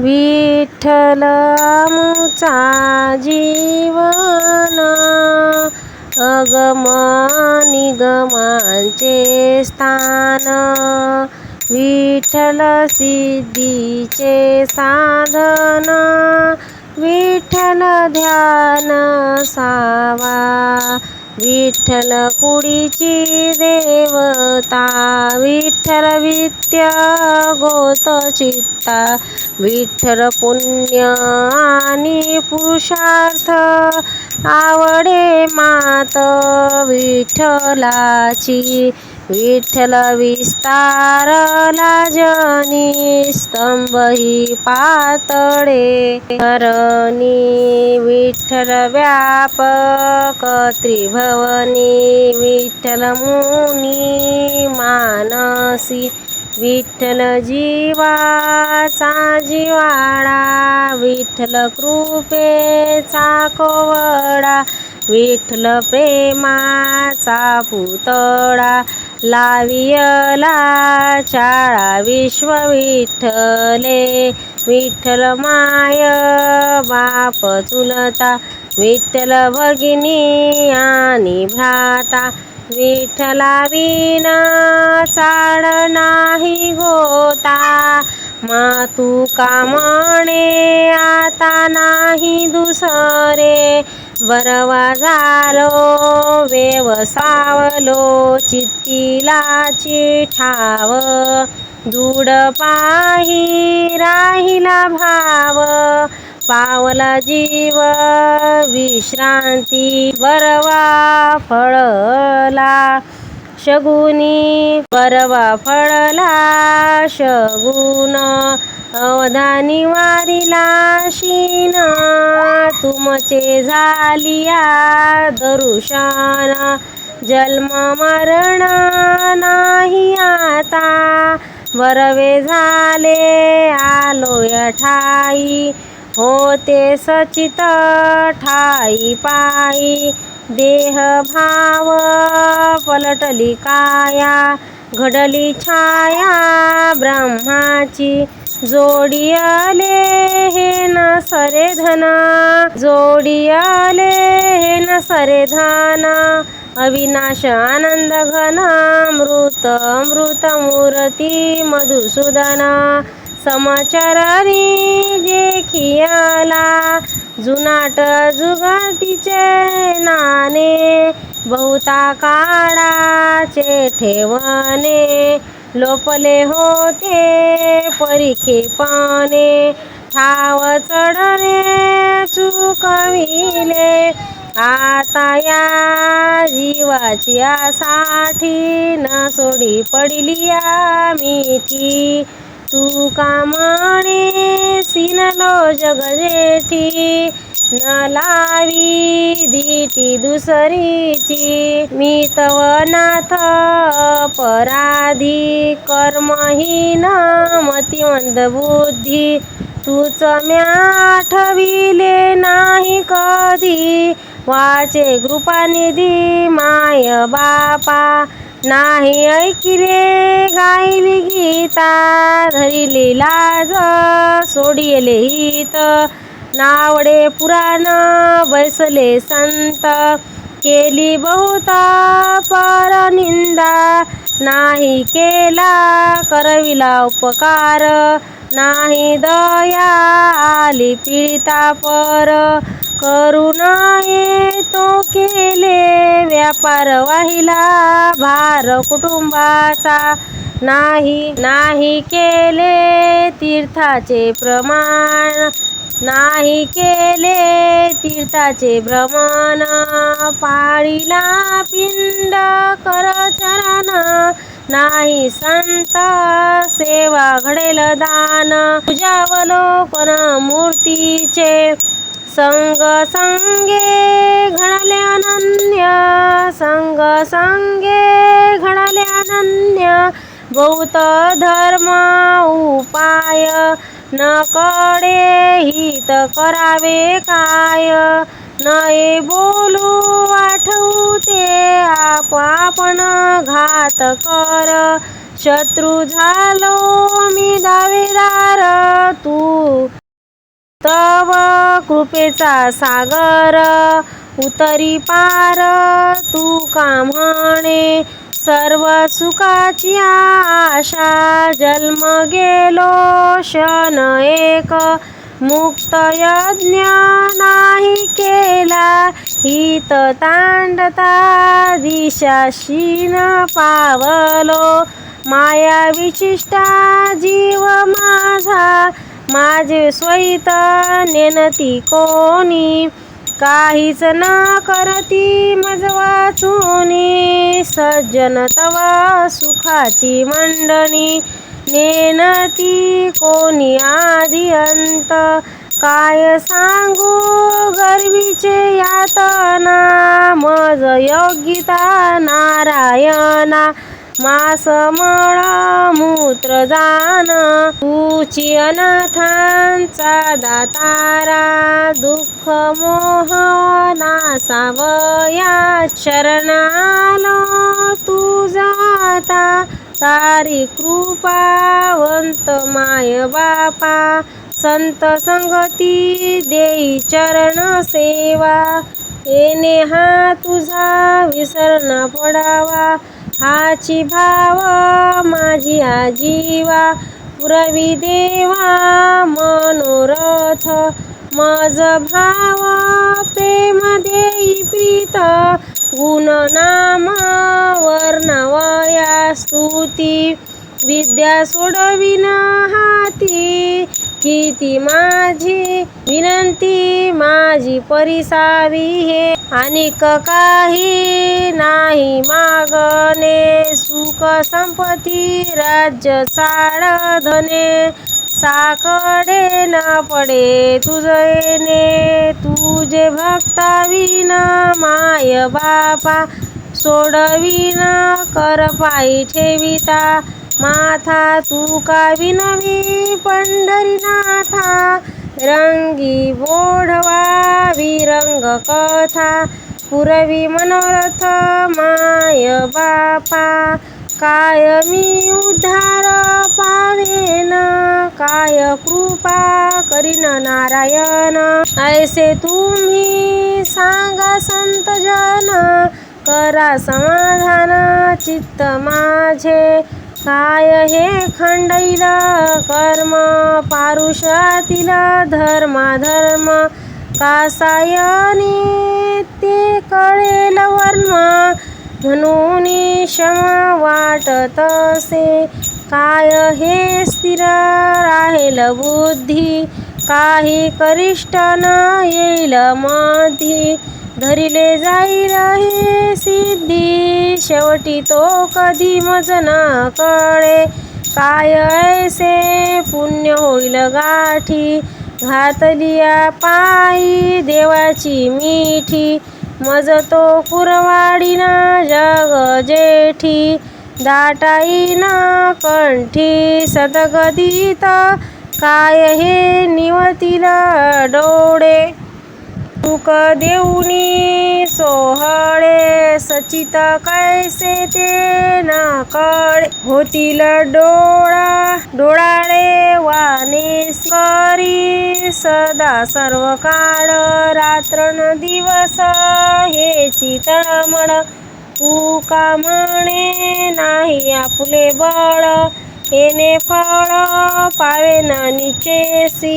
विठ्ठल आमचा जीवन अगम निगमांचे स्थान. विठ्ठल सिद्धीचे साधन विठ्ठल ध्यान सावा. विठ्ठल कुडीची देवता विठ्ठल विद्या गोत चित्ता विठ्ठल पुण्य आणि पुरुषार्थ आवडे मात विठ्ठलाची. विठ्ठल विस्तारला जनी स्तंभ ही पातळे. हरणी विठ्ठल व्यापक त्रिभवनी. विठ्ठल मुनी मानसी. विठ्ठल जीवाचा जिवाळा. विठ्ठल कृपेचा कोवडा विठ्ठल प्रेमाचा पुतळा लावियला चाळा विश्व विठ्ठले. विठ्ठल माय बाप चुलता विठ्ठल भगिनी आणि भ्राता. विठ्ठला विना चाळ नाही गोता मातू कामणे आता नाही दुसरे. बरवा झालो वेवसावलो चित्तीलाची ठाव दूड पाही राहिला भाव पावला जीव विश्रांती बरवा फळला शगुनी बरवा फळला शगुन अवधानी वा शीन तुमचे झालिया दरुशन जन्म मरण नाही आता. वरवे झाले आलो ठाई होते सचित ठाई पायी. देह भाव पलटली काया घडली छाया ब्रह्माची. जोडियाले हे ना सरे धना जोडियाले हे ना सरे धाना अविनाश आनंद घना मृत मृत मूर्ती मधुसूदन समाचारानी जे खियाला जुनाट जुगातीचे नाणे बहुता काळाचे ठेवणे लोपले होते परिखेपणे ठाव चढणे चुकविले आता या जीवाची साठी न सोडी पडली या मिठी. तू म्हणे सिनलो जग जेठी न लावी दिटी दुसरीची. मी तव नाथ पराधी कर्महीन मतिमंद बुद्धी. तूच म्याठविले नाही कधी. वाचे कृपानिधी माय बापा. नाही ऐकिले गायली गीता. धरिली लाज सोडिले हित. नावडे पुराण बैसले संत. केली बहुता परनिंदा नाही केला करविला उपकार. नाही दया आली पीडिता पर. करुणाये तो केले व्यापार वाहिला भार कुटुंबाचा. नाही नाही केले तीर्थाचे प्रमाण. नाही केले तीर्थाचे भ्रमण. पाळीला पिंड कर चरण. नाही संत सेवा घडेल दान. तुझ्यावलोकन मूर्तीचे संग संगे घडले अनन्य. संग संगे घडले अनन्य. बहुत धर्म उपाय न कडे हित करावे काय? नये बोलू आठवू ते आपण घात कर. शत्रू झालो मी दावेदार तू तव कृपेचा सागर. उतरी पार तू का म्हणे? सर्व सुखाची आशा जन्म गेलो क्षण एक. मुक्त यज्ञ नाही केला हित तांडता दिशाशीन पावलो. माया विशिष्टा जीव माझा माझे स्वैत नेनती कोणी? काहीच न करती मज वाचूनी सज्जन तवा सुखाची मंडणी. नेनती कोणी आधी अंत? काय सांगू गर्वीचे यातना? मज योगिता नारायणा. मास मळ मूत्र जान तुची अनाथांचा दातारा दुःख मोह नासावया शरणालो तू जाता. तारी कृपावंत माय बापा संत संगती देई चरण सेवा. येणे हा तुझा विसरणा पडावा. हाची भाव माझी आजीवा पुरवी देवा मनोरथ. मज भाव प्रेम देई प्रीत. गुण नाम वर्णवया स्तुती. विद्या सोडविन हाती. किती माझी विनंती माझी परिसावी हे. अनिक काही नाही मागणे सुख संपत्ती राज्य चाड धने. साकडे न पडे तुझेने तुझे भक्ता विना माय बापा. सोडविना कर पायी ठेविता माथा तू का विनवी पंढरीनाथा. रंगी बोढवा विरंग कथा पुरवी मनोरथ माय बापा काय मी उद्धार पावेन काय कृपा करीन नारायण ऐसे तुम्ही सांगा संत जन करा समाधान चित्त माझे काय हे खंडईला कर्म पारुषातील धर्माधर्म कासायनी ते कळेल वर्म. म्हणून क्षमा वाटतसे काय हे स्थिर राहील बुद्धी? काही करिष्ठ न येईल मधी. धरिले जाईल हे सिद्धी. शेवटी तो कधी मज न कळे. काय ऐसे पुण्य होईल गाठी. घातलिया पायी देवाची मिठी. मज तो कुरवाडीना जग जेठी. दाटाईना कंठी सदगदित. काय हे निवतील डोळे. मुक देऊनी सोहळे सचित कैसे ते ना कळे होतील डोळा डोळाळे वाने करी सदा सर्व काळ रात्र न दिवस हे तळमळ तू का म्हणे नाही आपले बळ येणे फळ पावे ना निचेसी.